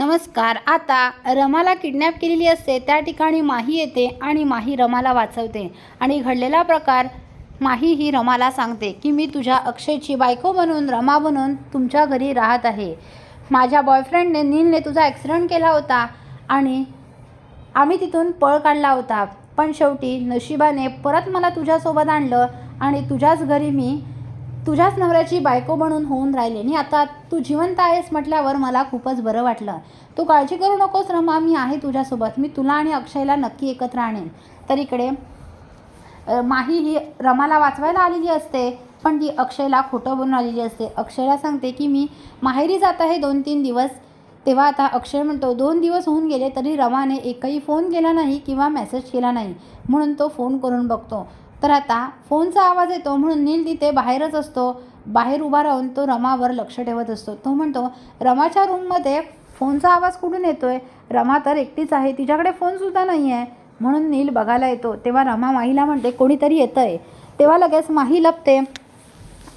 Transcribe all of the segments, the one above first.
नमस्कार आता रमाला किडनॅप केलेली असते त्या ठिकाणी माही येते आणि माही रमाला वाचवते. आणि घडलेला प्रकार माही ही रमाला सांगते की मी तुझ्या अक्षयची बायको बनून रमा बनून तुमच्या घरी राहत आहे. माझ्या बॉयफ्रेंडने नीलने तुझा ॲक्सिडेंट केला होता आणि आम्ही तिथून पळ काढला होता. पण शेवटी नशिबाने परत मला तुझ्यासोबत आणलं आणि तुझ्याच घरी मी तुझ्याच नवऱ्याची बायको म्हणून होऊन राहिली आणि आता तू जिवंत आहेस म्हटल्यावर मला खूपच बरं वाटलं. तू काळजी करू नकोस रमा मी आहे तुझ्यासोबत. मी तुला आणि अक्षयला नक्की एकत्र आणेन. तर इकडे माही ही रमाला वाचवायला आलेली असते पण ती अक्षयला खोटं बनून आलेली असते. अक्षयला सांगते की मी माहेरी जात आहे दोन तीन दिवस. तेव्हा आता अक्षय म्हणतो दोन दिवस होऊन गेले तरी रमाने एकही फोन केला नाही किंवा मेसेज केला नाही. म्हणून तो फोन करून बघतो. तर आता फोनचा आवाज येतो म्हणून नील तिथे बाहेरच असतो. बाहेर उभा राहून तो रमावर लक्ष ठेवत असतो. तो म्हणतो रमाच्या रूममध्ये फोनचा आवाज कुठून येतो आहे रमा तर एकटीच आहे. तिच्याकडे फोनसुद्धा नाही आहे म्हणून नील बघायला येतो. तेव्हा रमा माहीला म्हणते कोणीतरी येतं आहे तेव्हा लगेच माही लपते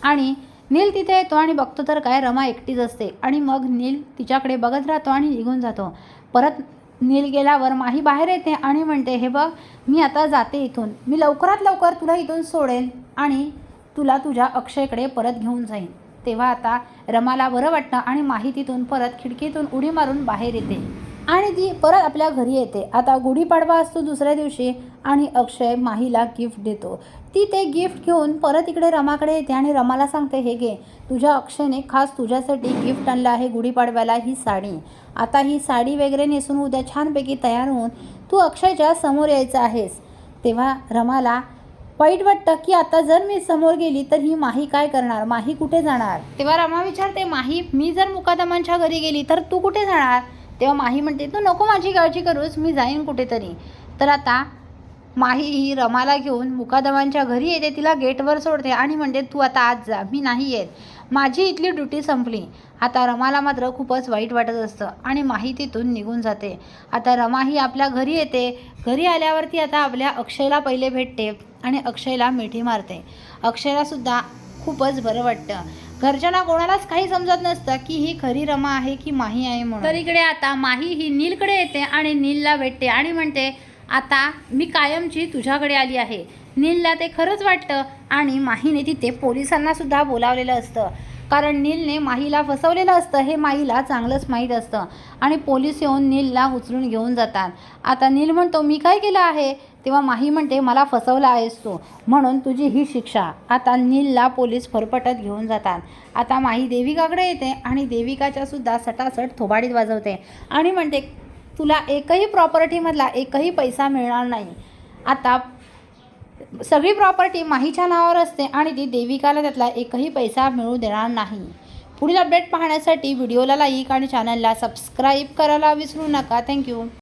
आणि नील तिथे येतो आणि बघतो तर काय रमा एकटीच असते. आणि मग नील तिच्याकडे बघत राहतो आणि निघून जातो. परत नील गेल्यावर माही बाहेर येते आणि म्हणते हे बघ मी आता जाते इथून. मी लवकरात लवकर तुला इथून सोडेन आणि तुला तुझ्या अक्षयकडे परत घेऊन जाईन. तेव्हा आता रमाला बरं वाटतं आणि माही तिथून परत खिडकीतून उडी मारून बाहेर येते. आणि ती परत आपल्या घरी येते. आता गुढीपाडवा असतो दुसऱ्या दिवशी आणि अक्षय माहीला गिफ्ट देतो. ती ते गिफ्ट घेऊन परत इकडे रमाकडे येते आणि रमाला सांगते हे घे तुझ्या अक्षयने खास तुझ्यासाठी गिफ्ट आणलं आहे गुढीपाडव्याला ही साडी. आता ही साडी वगैरे नेसून उद्या छानपैकी तयार होऊन तू अक्षयच्या समोर यायचं आहेस. तेव्हा रमाला वाईट वाटतं की आता जर मी समोर गेली तर ही माही काय करणार? माही कुठे जाणार? तेव्हा रमा विचारते माही मी जर मुकादमांच्या घरी गेली तर तू कुठे जाणार? तेव्हा माही म्हणते तू नको माझी काळजी करूस मी जाईन कुठेतरी. तर आता माही ही रमाला घेऊन मुकादमांच्या घरी येते तिला गेटवर सोडते आणि म्हणते तू आता आज जा मी नाही येत. माझी इथली ड्युटी संपली. आता रमाला मात्र खूपच वाईट वाटत असतं आणि माही तिथून निघून जाते. आता रमा ही आपल्या घरी येते. घरी आल्यावरती आता आपल्या अक्षयला पहिले भेटते आणि अक्षयला मिठी मारते. अक्षयलासुद्धा खूपच बरं वाटतं. घरच्यांना कोणालाच काही समजत नसतं की ही खरी रमा आहे की माही आहे म्हणून. तर इकडे आता माही ही नीलकडे येते आणि नीलला भेटते आणि म्हणते आता मी कायमची तुझ्याकडे आली आहे. नीलला ते खरंच वाटतं आणि माहीने तिथे पोलिसांना सुद्धा बोलावलेलं असतं. कारण नीलने माहीला फसवलेलं असतं हे माईला चांगलंच माहीत असतं. आणि पोलीस येऊन नीलला उचलून घेऊन जातात. आता नील म्हणतो मी काय केलं आहे? तेव्हा माही म्हणते मला फसवला आहेस तू. म्हणून तुझी ही शिक्षा. आता नीलला पोलीस फरफटत घेऊन जातात. आता माही देविकाकडे येते आणि देविकाच्यासुद्धा सटासट थोबाडीत वाजवते. आणि म्हणते तुला एकही प्रॉपर्टीमधला एकही पैसा मिळणार नाही. आता सगळी प्रॉपर्टी माहीच्या नावावर असते आणि ती देविकाला त्यातला एकही पैसा मिळू देणार नाही. पुढील अपडेट पाहण्यासाठी व्हिडिओला लाईक आणि चॅनलला सबस्क्राईब करायला विसरू नका. थँक्यू